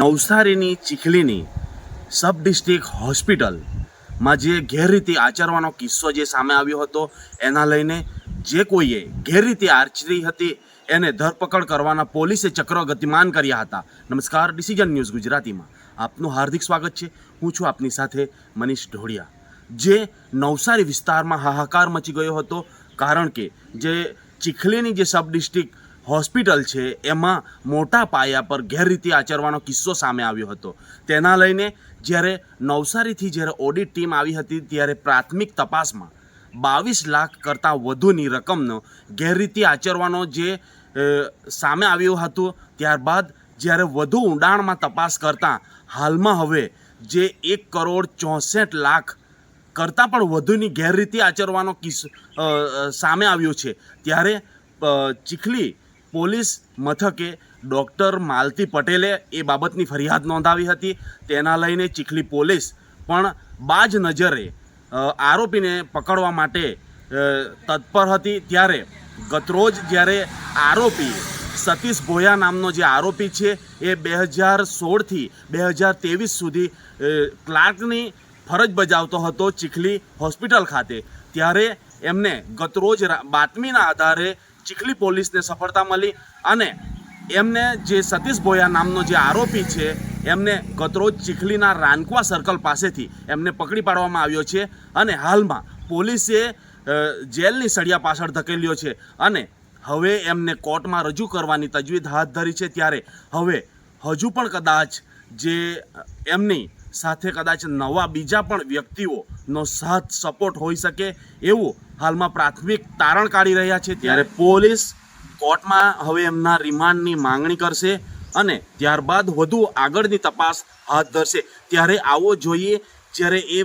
નવસારીની ચીખલીની sub district હોસ્પિટલમાં જે ગેરરીતિ આચરવાનો કિસ્સો જે સામે આવ્યો હતો, એના લઈને જે કોઈએ ગેરરીતિ આચરી હતી, એને ધરપકડ કરવાના પોલીસે ચક્ર ગતિમાન કર્યા હતા. નમસ્કાર, ડિસિઝન ન્યૂઝ ગુજરાતીમાં. આપનું હાર્દિક સ્વાગત છે. હું છું આપની સાથે મનીષ ઢોળિયા. જે નવસારી વિસ્તારમાં હાહાકાર મચી ગયો હતો, કારણ કે જે ચીખલીની જે સબ ડિસ્ટ્રિક્ટ હોસ્પિટલ છે, એમાં મોટા પાયા પર ગેરરીતિ આચરવાનો કિસ્સો સામે આવ્યો હતો. તેના લઈને જ્યારે નવસારીથી જ્યારે ઓડિટ ટીમ આવી હતી ત્યારે પ્રાથમિક તપાસમાં બાવીસ લાખ કરતાં વધુની રકમનો ગેરરીતિ આચરવાનો જે સામે આવ્યું હતું, ત્યારબાદ જ્યારે વધુ ઊંડાણમાં તપાસ કરતાં હાલમાં હવે જે એક કરોડ ચોસઠ લાખ કરતાં પણ વધુની ગેરરીતિ આચરવાનો કિસ્સો સામે આવ્યો છે. ત્યારે ચીખલી પોલીસ મથકે ડૉક્ટર માલતી પટેલે એ બાબતની ફરિયાદ નોંધાવી હતી. તેના લઈને ચીખલી પોલીસ પણ બાજ નજરે આરોપીને પકડવા માટે તત્પર હતી. ત્યારે ગતરોજ જ્યારે આરોપી સતીશ ભોયા નામનો જે આરોપી છે, એ બે હજાર સોળથી બે હજાર ત્રેવીસ સુધી ક્લાર્કની ફરજ બજાવતો હતો ચીખલી હોસ્પિટલ ખાતે. ત્યારે એમને ગતરોજ બાતમીના આધારે ચીખલી પોલીસને સફળતા મળી અને એમને જે સતીશ ભોયા નામનો જે આરોપી છે, એમને ગતરોજ ચીખલીના રાનકવા સર્કલ પાસેથી એમને પકડી પાડવામાં આવ્યો છે અને હાલમાં પોલીસે જેલની સળિયા પાછળ ધકેલ્યો છે અને હવે એમને કોર્ટમાં રજૂ કરવાની તજવીજ હાથ ધરી છે ત્યારે હવે હજુ પણ કદાચ જે એમની સાથે કદાચ નવા બીજા પણ વ્યક્તિઓનો સાથ સપોર્ટ હોઈ શકે એવું હાલમાં પ્રાથમિક તારણ કાઢી રહ્યા છે. ત્યારે પોલીસ કોર્ટમાં હવે એમના રિમાન્ડની માંગણી કરશે અને ત્યારબાદ વધુ આગળની તપાસ હાથ ધરશે. ત્યારે આવો જોઈએ, જ્યારે એ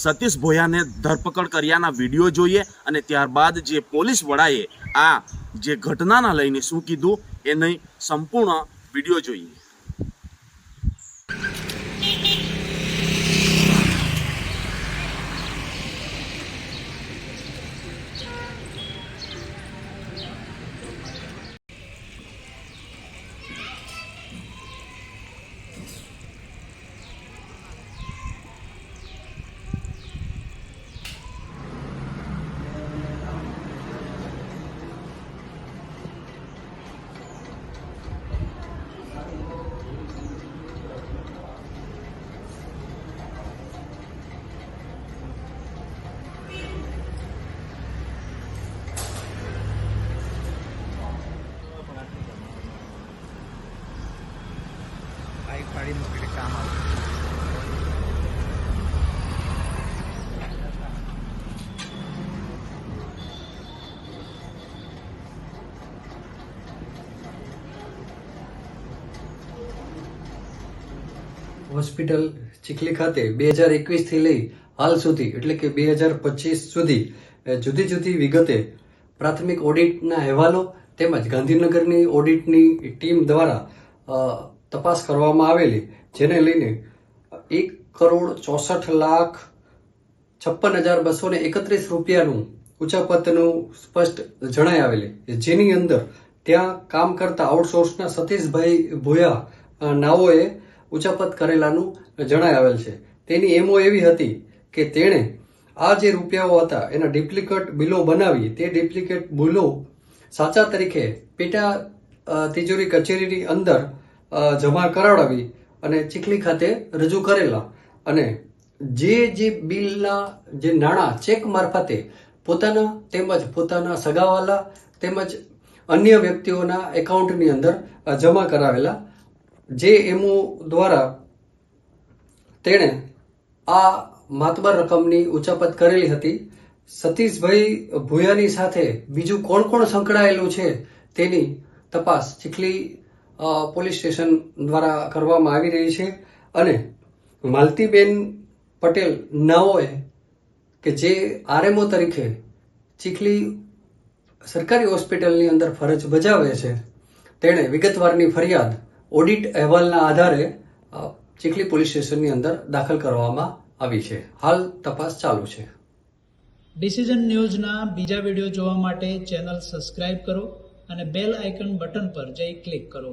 સતીશ ભોયાને ધરપકડ કર્યાના વીડિયો જોઈએ અને ત્યારબાદ જે પોલીસ વડાએ આ જે ઘટનાના લઈને શું કીધું એની સંપૂર્ણ વીડિયો જોઈએ. Thank you. હોસ્પિટલ ચીખલી ખાતે બે હજાર એકવીસથી લઈ હાલ સુધી, એટલે કે બે હજાર પચીસ સુધી જુદી જુદી વિગતે પ્રાથમિક ઓડિટના અહેવાલો તેમજ ગાંધીનગરની ઓડિટની ટીમ દ્વારા તપાસ કરવામાં આવેલી. જેને લઈને એક કરોડ ચોસઠ લાખ છપ્પન હજાર બસો ને એકત્રીસ રૂપિયાનું ઉચાપતનું સ્પષ્ટ જણાઈ આવેલી જેની અંદર ત્યાં કામ કરતા આઉટસોર્સના સતીશભાઈ ભોયા નાઓએ ઉચાપત કરેલાનું જણાઈ આવેલ છે. તેની એમઓ એવી હતી કે તેણે આ જે રૂપિયાઓ હતા એના ડુપ્લિકેટ બિલો બનાવી તે ડુપ્લિકેટ બિલો સાચા તરીકે પેટા તિજોરી કચેરીની અંદર જમા કરાવડાવી અને ચીખલી ખાતે રજૂ કરેલા. અને જે જે બિલના જે નાણાં ચેક મારફતે પોતાના તેમજ પોતાના સગાવાલા તેમજ અન્ય વ્યક્તિઓના એકાઉન્ટની અંદર જમા કરાવેલા, જે એમઓ દ્વારા તેણે આ માતબર રકમની ઉચાપત કરેલી હતી. સતીશભાઈ ભૂયાની સાથે બીજું કોણ કોણ સંકળાયેલું છે તેની તપાસ ચીખલી પોલીસ સ્ટેશન દ્વારા કરવામાં આવી રહી છે અને માલતીબેન પટેલ નાઓએ કે જે આરએમઓ તરીકે ચીખલી સરકારી હોસ્પિટલની અંદર ફરજ બજાવે છે, તેણે વિગતવારની ફરિયાદ ઓડિટ અહેવાલના આધારે ચીખલી પોલીસ સ્ટેશનની અંદર દાખલ કરવામાં આવી છે. હાલ તપાસ ચાલુ છે. ડિસિઝન ન્યૂઝના બીજા વીડિયો જોવા માટે ચેનલ સબસ્ક્રાઇબ કરો અને બેલ આઇકન બટન પર જઈ ક્લિક કરો.